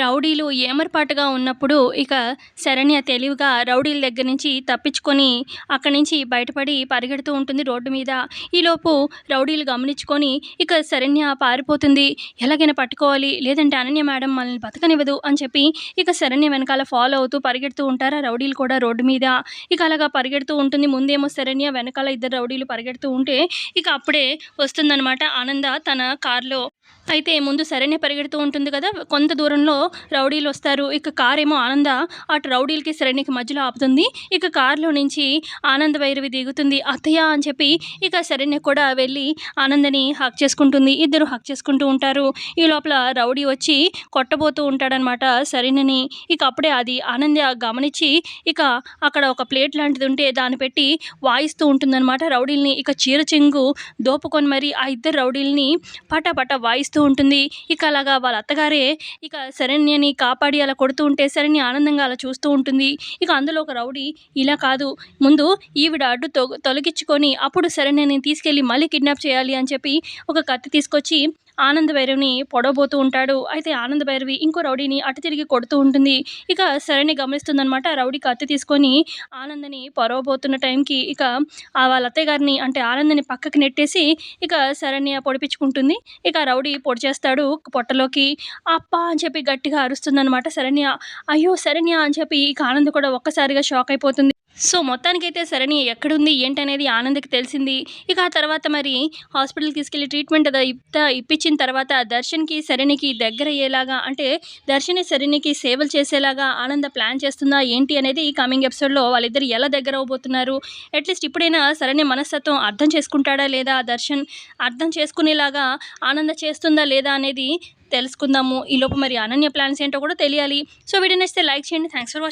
రౌడీలు ఏమరపాటుగా ఉన్నప్పుడు ఇక శరణ్య తెలివిగా రౌడీల దగ్గర నుంచి తప్పించుకొని అక్కడి నుంచి బయటపడి పరిగెడుతూ ఉంటుంది రోడ్డు మీద. ఈలోపు రౌడీలు గమనించుకొని ఇక శరణ్య పారిపోతుంది. ఎలాగైనా పట్టుకోవాలి లేదంటే అనన్య మేడం మనల్ని బతకనివ్వదు అని చెప్పి ఇక శరణ్య వెనకాల ఫాలో అవుతూ పరిగెడుతూ ఉంటారు ఆ రౌడీలు కూడా రోడ్డు మీద. ఇక అలాగా పరిగెడుతూ ఉంటుంది. ముందేమో శరణ్య వెనకాల ఇద్దరు రౌడీలు పరిగెడుతూ ఉంటే ఇక అప్పుడే వస్తుందన్నమాట ఆనంద తన కార్లో. అయితే ముందు సరైన పరిగెడుతూ ఉంటుంది కదా. కొంత దూరంలో రౌడీలు వస్తారు. ఇక కార్ ఏమో ఆనంద అటు రౌడీలకి శరణ్యకి మధ్యలో ఆపుతుంది. ఇక కారులో నుంచి ఆనంద భైరవి దిగుతుంది. అత్తయ్య అని చెప్పి ఇక శరణ్య కూడా వెళ్ళి ఆనందని హక్ చేసుకుంటుంది. ఇద్దరు హక్ చేసుకుంటూ ఉంటారు. ఈ లోపల రౌడీ వచ్చి కొట్టబోతూ ఉంటాడనమాట శరణ్యని. ఇక అప్పుడే అది ఆనంద గమనించి ఇక అక్కడ ఒక ప్లేట్ లాంటిది ఉంటే దాన్ని పెట్టి వాయిస్తూ ఉంటుందన్నమాట రౌడీల్ని. ఇక చీర చెంగు దోపుకొని మరి ఆ ఇద్దరు రౌడీల్ని పట పట వాయిస్తూ ఉంటుంది. ఇక అలాగా వాళ్ళ అత్తగారే ఇక శరణ్యని కాపాడి అలా కొడుతూ ఉంటే శరణ్య ఆనందంగా అలా చూస్తూ ఉంటుంది. ఇక అందులో ఒక రౌడీ ఇలా కాదు. ముందు ఈవిడ అడ్డు తొ తొలగించుకొని అప్పుడు శరణ్యని తీసుకెళ్ళి మళ్ళీ కిడ్నాప్ చేయాలి అని చెప్పి ఒక కత్తి తీసుకొచ్చి ఆనంద భైరవిని పొడవబోతూ ఉంటాడు. అయితే ఆనంద భైరవి ఇంకో రౌడీని అటు తిరిగి కొడుతూ ఉంటుంది. ఇక శరణ్య గమనిస్తుందనమాట రౌడీ కత్తి తీసుకొని ఆనందని పొడవబోతున్న టైంకి ఇక వాళ్ళ అత్తయ్య గారిని అంటే ఆనందని పక్కకి నెట్టేసి ఇక శరణ్య పొడిపించుకుంటుంది. ఇక రౌడీ పొడి చేస్తాడు పొట్టలోకి. అప్ప అని చెప్పి గట్టిగా అరుస్తుందనమాట శరణ్య. అయ్యో శరణ్య అని చెప్పి ఇక ఆనంద్ కూడా ఒక్కసారిగా షాక్ అయిపోతుంది. సో మొత్తానికైతే శరణ్య ఎక్కడుంది ఏంటనేది ఆనంద్కి తెలిసింది. ఇక ఆ తర్వాత మరి హాస్పిటల్కి తీసుకెళ్ళి ట్రీట్మెంట్ ఇప్తా ఇప్పించిన తర్వాత దర్శన్కి సరణికి దగ్గర అయ్యేలాగా అంటే దర్శని శరణ్యకి సేవలు చేసేలాగా ఆనంద ప్లాన్ చేస్తుందా ఏంటి అనేది ఈ కమింగ్ ఎపిసోడ్లో వాళ్ళిద్దరు ఎలా దగ్గర అవబోతున్నారు అట్లీస్ట్ ఇప్పుడైనా శరణ్య మనస్తత్వం అర్థం చేసుకుంటాడా లేదా దర్శన్ అర్థం చేసుకునేలాగా ఆనంద చేస్తుందా లేదా అనేది తెలుసుకుందాము. ఈలోపు మరి అనన్య ప్లాన్స్ ఏంటో కూడా తెలియాలి. సో వీడియో నచ్చితే లైక్ చేయండి. Thanks for watching